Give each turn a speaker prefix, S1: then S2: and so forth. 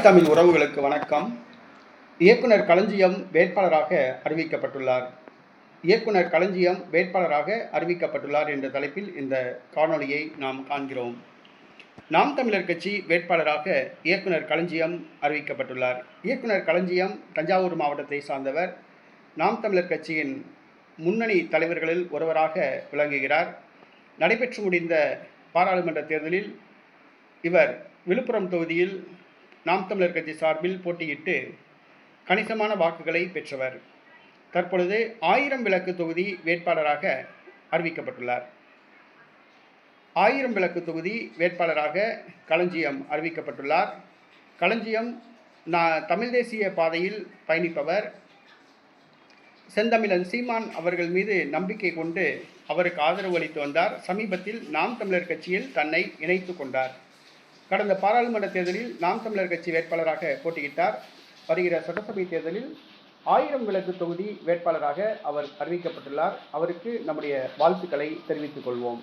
S1: தாய் தமிழ் உறவுகளுக்கு வணக்கம். இயக்குனர் களஞ்சியம் வேட்பாளராக அறிவிக்கப்பட்டுள்ளார். இயக்குனர் களஞ்சியம் வேட்பாளராக அறிவிக்கப்பட்டுள்ளார் என்ற தலைப்பில் இந்த காணொளியை நாம் காண்கிறோம். நாம் தமிழர் கட்சி வேட்பாளராக இயக்குனர் களஞ்சியம் அறிவிக்கப்பட்டுள்ளார். இயக்குனர் களஞ்சியம் தஞ்சாவூர் மாவட்டத்தை சார்ந்தவர். நாம் தமிழர் கட்சியின் முன்னணி தலைவர்களில் ஒருவராக விளங்குகிறார். நடைபெற்று முடிந்த பாராளுமன்ற தேர்தலில் இவர் விழுப்புரம் தொகுதியில் நாம் தமிழர் கட்சி சார்பில் போட்டியிட்டு கணிசமான வாக்குகளை பெற்றவர். தற்பொழுது ஆயிரம் விளக்கு தொகுதி வேட்பாளராக அறிவிக்கப்பட்டுள்ளார். ஆயிரம் விளக்கு தொகுதி வேட்பாளராக களஞ்சியம் அறிவிக்கப்பட்டுள்ளார். களஞ்சியம் நான் தமிழ் தேசிய பாதையில் பயணிப்பவர். செந்தமிழன் சீமான் அவர்கள் மீது நம்பிக்கை கொண்டு அவருக்கு ஆதரவு அளித்து வந்தார். சமீபத்தில் நாம் தமிழர் கட்சியில் தன்னை இணைத்து கொண்டார். கடந்த பாராளுமன்ற தேர்தலில் நாம் தமிழர் கட்சி வேட்பாளராக போட்டியிட்டார். வருகிற சட்டசபை தேர்தலில் ஆயிரம் விளக்கு தொகுதி வேட்பாளராக அவர் அறிவிக்கப்பட்டுள்ளார். அவருக்கு நம்முடைய வாழ்த்துக்களை தெரிவித்துக் கொள்வோம்.